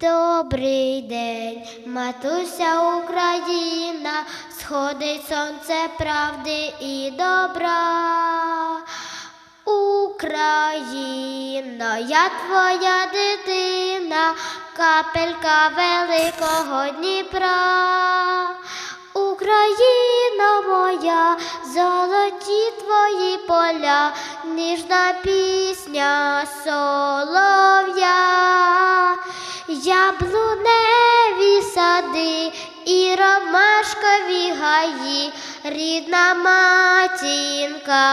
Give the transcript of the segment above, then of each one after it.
Добрий день, матуся Україна, сходить сонце правди і добра. Україна, я твоя дитина, капелька великого Дніпра. Україна моя, золоті твої поля, ніжна пісня солов'я, яблуневі сади і ромашкові гаї, рідна матінка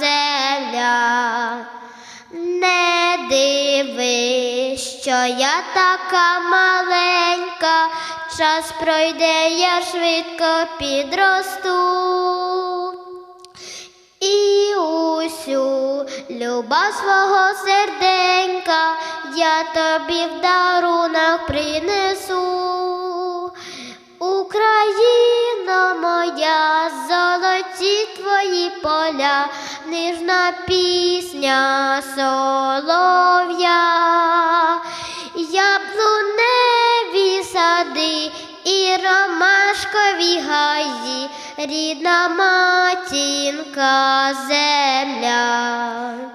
земля. Не диви, що я така маленька, час пройде, я швидко підросту. І усю любов свого серденька я тобі в дарунок принесу. Україна моя, золоті твої поля, нижна пісня солов'я, яблуневі сади і ромашкові гаї, рідна матінка земля.